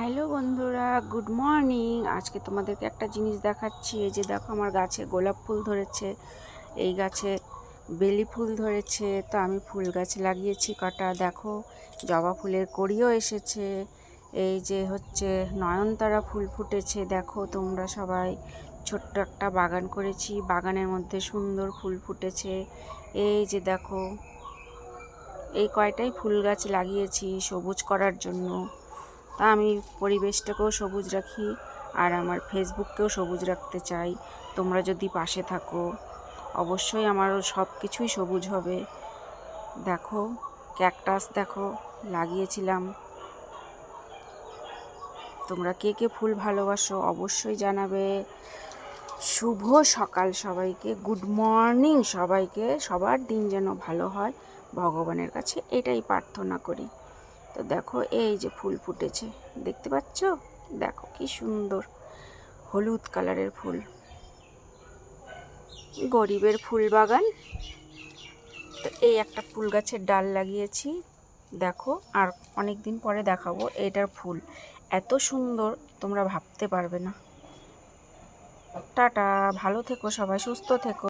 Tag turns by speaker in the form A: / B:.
A: Hello বন্ধুরা, good morning. আজকে তোমাদেরকে একটা জিনিস দেখাচ্ছি। এই যে দেখো আমার গাছে গোলাপ ফুল ধরেছে, এই গাছে বেলি ফুল ধরেছে, তো আমি ফুল গাছ লাগিয়েছি কটা। দেখো, জবা ফুলের কড়িও এসেছে, এই যে হচ্ছে নয়নতারা ফুল ফুটেছে। দেখো, তোমরা সবাই ছোট্ট একটা বাগান করেছি, বাগানের মধ্যে সুন্দর ফুল ফুটেছে। এই যে দেখো, এই কয়টাই ফুল গাছ লাগিয়েছি সবুজ করার জন্য। তা আমি পরিবেশটাকেও সবুজ রাখি আর আমার ফেসবুককেও সবুজ রাখতে চাই। তোমরা যদি পাশে থাকো, অবশ্যই আমার সব কিছুই সবুজ হবে। দেখো, ক্যাকটাস দেখো, লাগিয়েছিলাম। তোমরা কে কে ফুল ভালোবাসো অবশ্যই জানাবে। শুভ সকাল সবাইকে, গুড মর্নিং সবাইকে, সবার দিন যেন ভালো হয়। ভগবানের কাছে এটাই প্রার্থনা করি। তো দেখো, এই যে ফুল ফুটেছে। দেখতে পাচ্ছ? দেখো, কি সুন্দর। হলুদ কালারের ফুল। গরিবের ফুল বাগান। তো এই একটা ফুল গাছের ডাল লাগিয়েছি। দেখো, আর অনেক দিন পরে দেখাবো এটার ফুল। এত সুন্দর, তোমরা ভাবতে পারবে না। টাটা, ভালো থেকো সবাই, সুস্থ থেকো।